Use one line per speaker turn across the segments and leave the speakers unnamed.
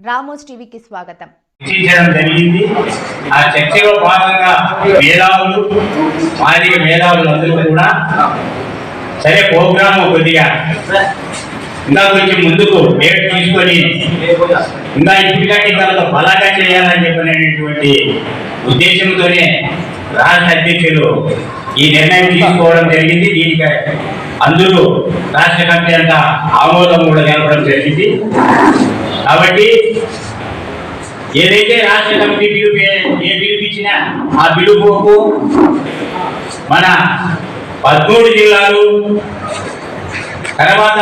Ramos టీవీకి స్వాగతం.
చర్చించడం జరిగింది. ఆ చర్చలో భాగంగా మేధావులు మాదిక మేధావులు అందరూ కూడా సరే ప్రోగ్రామ్ కొద్దిగా ఇంకా కొంచెం ముందుకు డేట్ తీసుకొని ఇంకా ఇప్పటికంటే ఇంకా బలాగా చేయాలని చెప్పినటువంటి ఉద్దేశంతోనే రాష్ట్ర అధ్యక్షులు ఈ నిర్ణయం తీసుకోవడం జరిగింది. దీనికి అందరూ రాష్ట్ర కమిటీ అంతా ఆమోదం కూడా తెలపడం జరిగింది. కాబట్టి ఏదైతే రాష్ట్ర కమిటీ పిలుపు ఏ- ఏ పిలుపిచ్చినా ఆ పిలుపుకు మన పదమూడు జిల్లాలు తర్వాత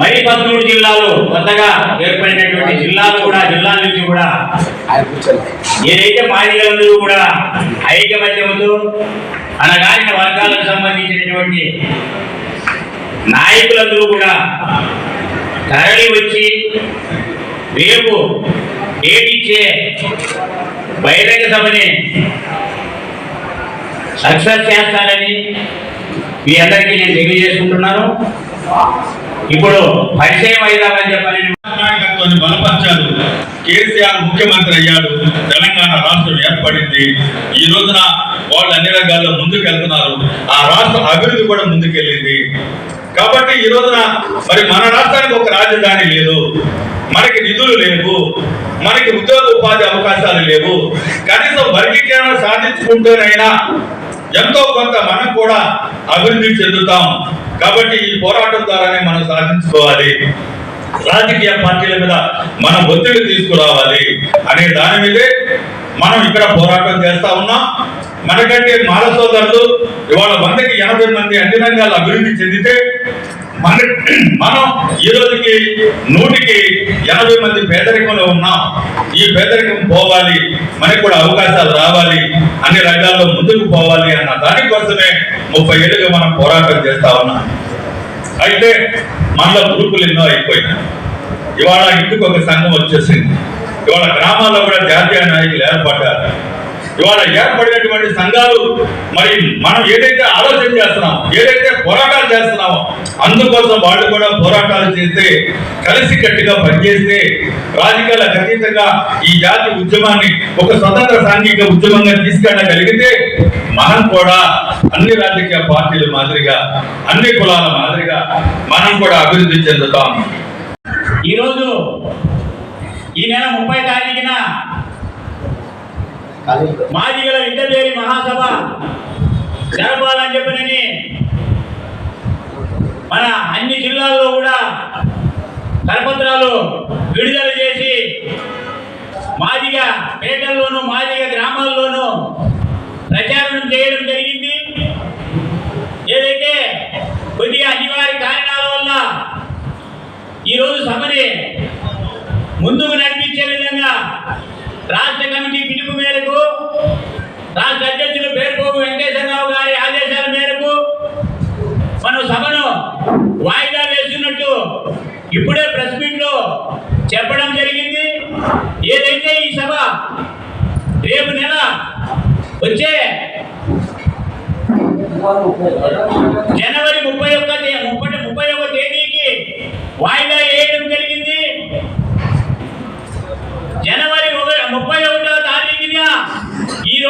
మరి పదమూడు జిల్లాలు కొత్తగా ఏర్పడినటువంటి జిల్లాలు కూడా జిల్లాల నుంచి కూడా ఏదైతే మాదిగలందరూ కూడా ఐకమత్యంతో అనగారిన వర్గాలకు సంబంధించినటువంటి నాయకులందరూ కూడా తరలి వచ్చి రేపు ఏటిచ్చే బహిరంగ సభని సక్సెస్ చేస్తానని మీ అందరికీ నేను తెలియజేసుకుంటున్నాను. ఇప్పుడు పరిచయం అయిదామని చెప్పని
నాయకత్వాన్ని బలపరిచాడు. కేసీఆర్ ముఖ్యమంత్రి అయ్యాడు. తెలంగాణ రాష్ట్రం ఏర్పడింది. ఈ రోజున వాళ్ళు అన్ని రంగాల్లో ముందుకు వెళ్తున్నారు ఆ రాష్ట్ర అభివృద్ధి కూడా ముందుకెళ్ళింది. కాబట్టి ఈ రోజున మరి మన రాష్ట్రానికి ఒక రాజధాని లేదు మనకి నిధులు లేవు మనకి ఉద్యోగ ఉపాధి అవకాశాలు లేవు. కనీసం వర్గీకరణ సాధించుకుంటేనైనా ఎంతో కొంత మనం కూడా అభివృద్ధి చెందుతాం. కాబట్టి ఈ పోరాటం ద్వారానే మనం సాధించుకోవాలి. రాజకీయ పార్టీల మీద మనం ఒత్తిడి తీసుకురావాలి అనే దాని మీదే మనం ఇక్కడ పోరాటం చేస్తా ఉన్నాం. మనకంటే మాల సోదరులు ఇవాళ వందకి ఎనభై మంది అన్ని రంగాలు అభివృద్ధి చెందితే మన మనం ఈ రోజుకి నూటికి ఎనభై మంది పేదరికంలో ఉన్నాం. ఈ పేదరికం పోవాలి మనకు కూడా అవకాశాలు రావాలి అన్ని రంగాల్లో ముందుకు పోవాలి అన్న దానికోసమే ముప్పై ఏళ్ళుగా మనం పోరాటం చేస్తా ఉన్నాం. అయితే మనలో గ్రూపులు ఎన్నో అయిపోయినాయి. ఇవాళ ఇంటికి ఒక సంఘం వచ్చేసింది. ఇవాళ గ్రామాల్లో కూడా జాతీయ నాయకులు ఏర్పడ్డారు. ఇవాళ ఏర్పడినటువంటి సంఘాలు మరి మనం ఏదైతే ఆలోచన చేస్తున్నాం ఏదైతే పోరాటాలు చేస్తున్నామో అందుకోసం వాళ్ళు కూడా పోరాటాలు చేస్తే కలిసి కట్టుగా పనిచేస్తే రాజకీయాలకు అతీతంగా ఈ జాతి ఉద్యమాన్ని ఒక స్వతంత్ర సాంఘిక ఉద్యమంగా తీసుకెళ్ళగలిగితే మనం కూడా అన్ని రాజకీయ పార్టీల మాదిరిగా అన్ని కులాల మాదిరిగా మనం కూడా అభివృద్ధి చెందుతాం.
ఈరోజు ఈ నెల ముప్పై తారీఖున మాదిగల ఇంటర్వేరి మహాసభ జరపాలని చెప్పనని మన అన్ని జిల్లాల్లో కూడా కరపత్రాలు విడుదల చేసి మాదిగ పేటల్లోనూ మాదిగ గ్రామాల్లోనూ ప్రచారం చేయడం జరిగింది. ఏదైతే కొద్దిగా అనివార్య కారణాల వల్ల ఈరోజు సభని ముందుకు నడిపించే విధంగా రాష్ట్ర కమిటీ పిలుపు మేరకు రాష్ట్ర అధ్యక్షులు పేర్కోగు వెంకటేశ్వరరావు గారి ఆదేశాల మేరకు మనం సభను వాయిదా వేస్తున్నట్టు ఇప్పుడే ప్రెస్ మీట్లో చెప్పడం జరిగింది. ఏదైతే ఈ సభ రేపు నెల వచ్చే జనవరి ముప్పై ఒక్క ముప్పై ముప్పై ఒక తేదీకి వాయిదా వేయడం జరిగింది జనవరి ఒక- ముప్పై ఒకటో తారీఖున ఈ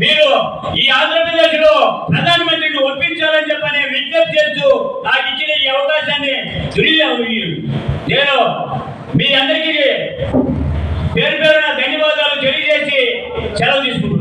మీరు ఈ ఆంధ్రప్రదేశ్లో ప్రధానమంత్రిని ఒప్పించాలని చెప్పని విజ్ఞప్తి చేస్తూ నాకు ఇచ్చిన ఈ అవకాశాన్ని నేను మీ అందరికీ పేరు పేరున ధన్యవాదాలు తెలియజేసి సెలవు తీసుకుంటాను